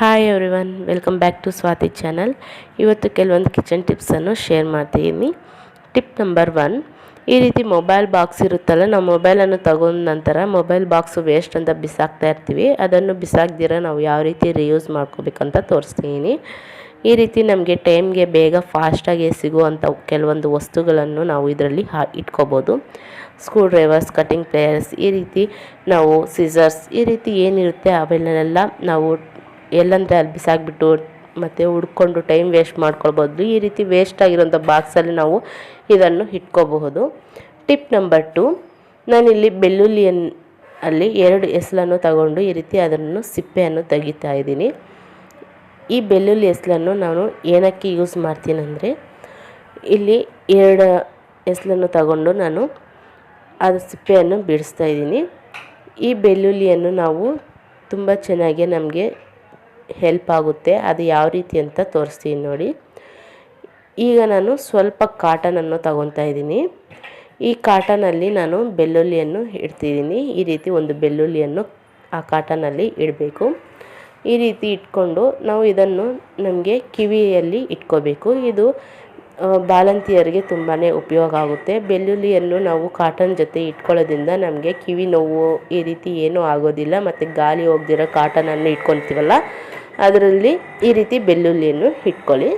Hi everyone welcome back to Swati channel ಇವತ್ತು ಕೆಲವೊಂದು kitchen ಟಿಪ್ಸನ್ನು ಶೇರ್ ಮಾಡ್ತೀನಿ. ಟಿಪ್ ನಂಬರ್ ಒನ್ ಈ ರೀತಿ ಮೊಬೈಲ್ ಬಾಕ್ಸ್ ಇರುತ್ತಲ್ಲ, ನಾವು ಮೊಬೈಲನ್ನು ತಗೊಂಡ ನಂತರ ಮೊಬೈಲ್ ಬಾಕ್ಸು ವೇಸ್ಟ್ ಅಂತ ಬಿಸಾಕ್ತಾ ಇರ್ತೀವಿ. ಅದನ್ನು ಬಿಸಾಕ್ದಿರ ನಾವು ಯಾವ ರೀತಿ ರಿಯೂಸ್ ಮಾಡ್ಕೋಬೇಕಂತ ತೋರಿಸ್ತೀನಿ. ಈ ರೀತಿ ನಮಗೆ ಟೈಮ್ಗೆ ಬೇಗ ಫಾಸ್ಟಾಗಿ ಸಿಗುವಂಥ ಕೆಲವೊಂದು ವಸ್ತುಗಳನ್ನು ನಾವು ಇದರಲ್ಲಿ ಹಾ, ಇಟ್ಕೋಬೋದು. ಸ್ಕ್ರೂ ಡ್ರೈವರ್ಸ್ ಕಟಿಂಗ್ ಪ್ಲೇಯರ್ಸ್ ಈ ರೀತಿ ನಾವು ಸಿಸರ್ಸ್ ಈ ರೀತಿ ಏನಿರುತ್ತೆ ಅವೆಲ್ಲನೆಲ್ಲ ನಾವು ಎಲ್ಲಂದ್ರೆ ಅಲ್ಲಿ ಬಿಸಾಕ್ಬಿಟ್ಟು ಮತ್ತು ಹುಡ್ಕೊಂಡು ಟೈಮ್ ವೇಸ್ಟ್ ಮಾಡ್ಕೊಳ್ಬೋದು. ಈ ರೀತಿ ವೇಸ್ಟ್ ಆಗಿರೋಂಥ ಬಾಕ್ಸಲ್ಲಿ ನಾವು ಇದನ್ನು ಇಟ್ಕೋಬಹುದು. ಟಿಪ್ ನಂಬರ್ ಟು ನಾನಿಲ್ಲಿ ಬೆಳ್ಳುಳ್ಳಿಯನ್ ಅಲ್ಲಿ ಎರಡು ಎಸಲನ್ನು ತಗೊಂಡು ಈ ರೀತಿ ಅದನ್ನು ಸಿಪ್ಪೆಯನ್ನು ತೆಗಿತಾ ಇದ್ದೀನಿ. ಈ ಬೆಳ್ಳುಳ್ಳಿ ಎಸಲನ್ನು ನಾನು ಏನಕ್ಕೆ ಯೂಸ್ ಮಾಡ್ತೀನಂದರೆ ಇಲ್ಲಿ ಎರಡು ಎಸಲನ್ನು ತಗೊಂಡು ನಾನು ಅದು ಸಿಪ್ಪೆಯನ್ನು ಬಿಡಿಸ್ತಾ ಇದ್ದೀನಿ. ಈ ಬೆಳ್ಳುಳ್ಳಿಯನ್ನು ನಾವು ತುಂಬ ಚೆನ್ನಾಗಿ ನಮಗೆ ಹೆಲ್ಪ್ ಆಗುತ್ತೆ. ಅದು ಯಾವ ರೀತಿ ಅಂತ ತೋರಿಸ್ತೀನಿ ನೋಡಿ. ಈಗ ನಾನು ಸ್ವಲ್ಪ ಕಾಟನನ್ನು ತಗೊತಾ ಇದ್ದೀನಿ. ಈ ಕಾಟನಲ್ಲಿ ನಾನು ಬೆಳ್ಳುಳ್ಳಿಯನ್ನು ಇಡ್ತಿದ್ದೀನಿ. ಈ ರೀತಿ ಒಂದು ಬೆಳ್ಳುಳ್ಳಿಯನ್ನು ಆ ಕಾಟನಲ್ಲಿ ಇಡಬೇಕು. ಈ ರೀತಿ ಇಟ್ಕೊಂಡು ನಾವು ಇದನ್ನು ನಮಗೆ ಕಿವಿಯಲ್ಲಿ ಇಟ್ಕೋಬೇಕು. ಇದು ಬಾಲಂತಿಯರಿಗೆ ತುಂಬಾ ಉಪಯೋಗ ಆಗುತ್ತೆ. ಬೆಳ್ಳುಳ್ಳಿಯನ್ನು ನಾವು ಕಾಟನ್ ಜೊತೆ ಇಟ್ಕೊಳ್ಳೋದ್ರಿಂದ ನಮಗೆ ಕಿವಿ ನೋವು ಈ ರೀತಿ ಏನೂ ಆಗೋದಿಲ್ಲ. ಮತ್ತು ಗಾಳಿ ಹೋಗ್ದಿರೋ ಕಾಟನನ್ನು ಇಟ್ಕೊತೀವಲ್ಲ ಅದರಲ್ಲಿ ಈ ರೀತಿ ಬೆಳ್ಳುಳ್ಳಿಯನ್ನು ಇಟ್ಕೊಳ್ಳಿ.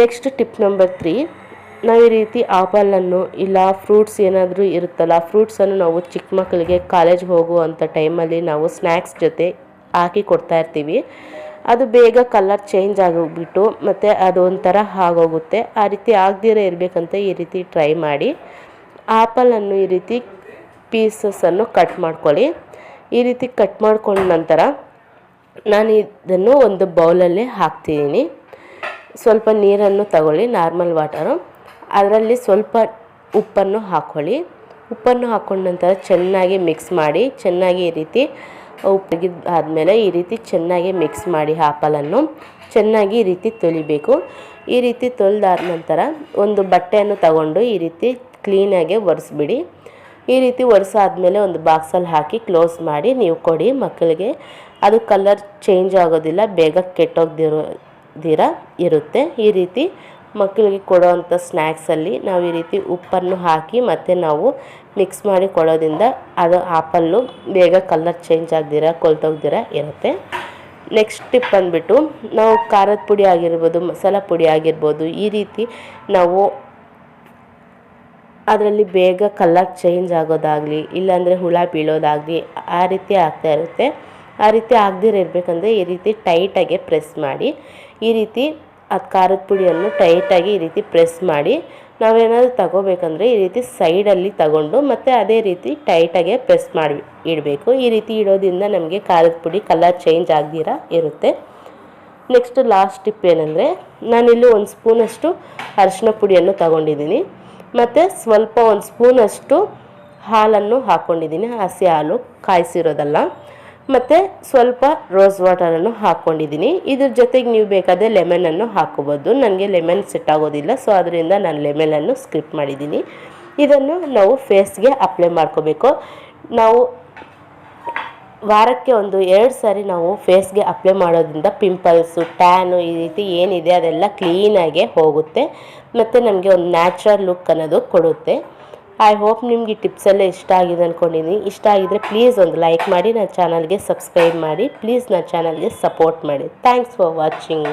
ನೆಕ್ಸ್ಟ್ ಟಿಪ್ ನಂಬರ್ ತ್ರೀ ನಾವು ಈ ರೀತಿ ಆಪಲನ್ನು ಇಲ್ಲ ಫ್ರೂಟ್ಸ್ ಏನಾದರೂ ಇರುತ್ತಲ್ಲ ಫ್ರೂಟ್ಸನ್ನು ನಾವು ಚಿಕ್ಕ ಮಕ್ಕಳಿಗೆ ಕಾಲೇಜ್ ಹೋಗುವಂಥ ಟೈಮಲ್ಲಿ ನಾವು ಸ್ನ್ಯಾಕ್ಸ್ ಜೊತೆ ಹಾಕಿ ಕೊಡ್ತಾ ಇರ್ತೀವಿ. ಅದು ಬೇಗ ಕಲರ್ ಚೇಂಜ್ ಆಗೋಗ್ಬಿಟ್ಟು ಮತ್ತು ಅದು ಒಂಥರ ಆಗೋಗುತ್ತೆ. ಆ ರೀತಿ ಆಗದಿರೋ ಇರಬೇಕಂತ ಈ ರೀತಿ ಟ್ರೈ ಮಾಡಿ. ಆಪಲನ್ನು ಈ ರೀತಿ ಪೀಸಸನ್ನು ಕಟ್ ಮಾಡ್ಕೊಳ್ಳಿ. ಈ ರೀತಿ ಕಟ್ ಮಾಡ್ಕೊಂಡ ನಂತರ ನಾನು ಇದನ್ನು ಒಂದು ಬೌಲಲ್ಲಿ ಹಾಕ್ತಿದ್ದೀನಿ. ಸ್ವಲ್ಪ ನೀರನ್ನು ತಗೊಳ್ಳಿ, ನಾರ್ಮಲ್ ವಾಟರು. ಅದರಲ್ಲಿ ಸ್ವಲ್ಪ ಉಪ್ಪನ್ನು ಹಾಕ್ಕೊಳ್ಳಿ. ಉಪ್ಪನ್ನು ಹಾಕ್ಕೊಂಡ ನಂತರ ಚೆನ್ನಾಗಿ ಮಿಕ್ಸ್ ಮಾಡಿ, ಚೆನ್ನಾಗಿ ಈ ರೀತಿ ಉಪ್ಪು ಆದಮೇಲೆ ಈ ರೀತಿ ಚೆನ್ನಾಗಿ ಮಿಕ್ಸ್ ಮಾಡಿ ಆಪಲನ್ನು. ಚೆನ್ನಾಗಿ ಈ ರೀತಿ ತೊಳಿಬೇಕು ಈ ರೀತಿ ತೊಳೆದಾದ ನಂತರ ಒಂದು ಬಟ್ಟೆಯನ್ನು ತಗೊಂಡು ಈ ರೀತಿ ಕ್ಲೀನಾಗಿ ಒರೆಸ್ಬಿಡಿ. ಈ ರೀತಿ ಒರೆಸಾದ್ಮೇಲೆ ಒಂದು ಬಾಕ್ಸಲ್ಲಿ ಹಾಕಿ ಕ್ಲೋಸ್ ಮಾಡಿ ನೀವು ಕೊಡಿ ಮಕ್ಕಳಿಗೆ. ಅದು ಕಲರ್ ಚೇಂಜ್ ಆಗೋದಿಲ್ಲ, ಬೇಗ ಕೆಟ್ಟೋಗ್ದಿರೋ ದಿರ ಇರುತ್ತೆ. ಈ ರೀತಿ ಮಕ್ಕಳಿಗೆ ಕೊಡೋವಂಥ ಸ್ನ್ಯಾಕ್ಸಲ್ಲಿ ನಾವು ಈ ರೀತಿ ಉಪ್ಪನ್ನು ಹಾಕಿ ಮತ್ತು ನಾವು ಮಿಕ್ಸ್ ಮಾಡಿ ಕೊಡೋದ್ರಿಂದ ಅದು ಆಪಲ್ಲು ಬೇಗ ಕಲರ್ ಚೇಂಜ್ ಆಗದಿರ ಕೊಳ್ತೋಗ್ದಿರ ಇರುತ್ತೆ. ನೆಕ್ಸ್ಟ್ ಟಿಪ್ ಬಂದುಬಿಟ್ಟು ನಾವು ಖಾರದ ಪುಡಿ ಆಗಿರ್ಬೋದು, ಮಸಾಲ ಪುಡಿ ಆಗಿರ್ಬೋದು, ಈ ರೀತಿ ನಾವು ಅದರಲ್ಲಿ ಬೇಗ ಕಲರ್ ಚೇಂಜ್ ಆಗೋದಾಗಲಿ, ಇಲ್ಲಾಂದರೆ ಹುಳ ಬೀಳೋದಾಗಲಿ ಆ ರೀತಿ ಆಗ್ತಾ ಇರುತ್ತೆ. ಆ ರೀತಿ ಆಗದಿರ ಇರಬೇಕಂದ್ರೆ ಈ ರೀತಿ ಟೈಟಾಗಿ ಪ್ರೆಸ್ ಮಾಡಿ, ಈ ರೀತಿ ಅದು ಖಾರದ ಪುಡಿಯನ್ನು ಟೈಟಾಗಿ ಈ ರೀತಿ ಪ್ರೆಸ್ ಮಾಡಿ, ನಾವೇನಾದರೂ ತಗೋಬೇಕಂದ್ರೆ ಈ ರೀತಿ ಸೈಡಲ್ಲಿ ತಗೊಂಡು ಮತ್ತು ಅದೇ ರೀತಿ ಟೈಟಾಗೆ ಪ್ರೆಸ್ ಮಾಡಿ ಇಡಬೇಕು. ಈ ರೀತಿ ಇಡೋದ್ರಿಂದ ನಮಗೆ ಖಾರದ ಪುಡಿ ಕಲರ್ ಚೇಂಜ್ ಆಗದಿರ ಇರುತ್ತೆ. ನೆಕ್ಸ್ಟ್ ಲಾಸ್ಟ್ ಟಿಪ್ ಏನಂದರೆ, ನಾನಿಲ್ಲಿ ಒಂದು ಸ್ಪೂನಷ್ಟು ಅರಿಶಿನ ಪುಡಿಯನ್ನು ತಗೊಂಡಿದ್ದೀನಿ. ಮತ್ತು ಸ್ವಲ್ಪ ಒಂದು ಸ್ಪೂನಷ್ಟು ಹಾಲನ್ನು ಹಾಕ್ಕೊಂಡಿದ್ದೀನಿ ಹಸಿ ಹಾಲು ಕಾಯಿಸಿರೋದಲ್ಲ. ಮತ್ತು ಸ್ವಲ್ಪ ರೋಸ್ ವಾಟರನ್ನು ಹಾಕ್ಕೊಂಡಿದ್ದೀನಿ ಇದ್ರ ಜೊತೆಗೆ ನೀವು ಬೇಕಾದರೆ ಲೆಮನನ್ನು ಹಾಕೋಬೋದು. ನನಗೆ ಲೆಮನ್ ಸೆಟ್ ಆಗೋದಿಲ್ಲ ಸೊ ಅದರಿಂದ ನಾನು ಲೆಮನನ್ನು ಸ್ಕಿಪ್ ಮಾಡಿದ್ದೀನಿ. ಇದನ್ನು ನಾವು ಫೇಸ್ಗೆ ಅಪ್ಲೈ ಮಾಡ್ಕೋಬೇಕು. ನಾವು ವಾರಕ್ಕೆ ಒಂದು ಎರಡು ಸಾರಿ ನಾವು ಫೇಸ್ಗೆ ಅಪ್ಲೈ ಮಾಡೋದ್ರಿಂದ ಪಿಂಪಲ್ಸು ಟ್ಯಾನು ಈ ರೀತಿ ಏನಿದೆ ಅದೆಲ್ಲ ಕ್ಲೀನಾಗೆ ಹೋಗುತ್ತೆ. ಮತ್ತು ನಮಗೆ ಒಂದು ನ್ಯಾಚುರಲ್ ಲುಕ್ ಅನ್ನೋದು ಕೊಡುತ್ತೆ. ಐ ಹೋಪ್ ನಿಮಗೆ ಈ ಟಿಪ್ಸೆಲ್ಲ ಇಷ್ಟ ಆಗಿದೆ ಅಂದ್ಕೊಂಡಿದ್ದೀನಿ ಇಷ್ಟ ಆಗಿದ್ರೆ ಪ್ಲೀಸ್ ಒಂದು ಲೈಕ್ ಮಾಡಿ ನನ್ನ ಚಾನಲ್ಗೆ ಸಬ್ಸ್ಕ್ರೈಬ್ ಮಾಡಿ. ಪ್ಲೀಸ್ ನನ್ನ ಚಾನಲ್ಗೆ ಸಪೋರ್ಟ್ ಮಾಡಿ. Thanks for watching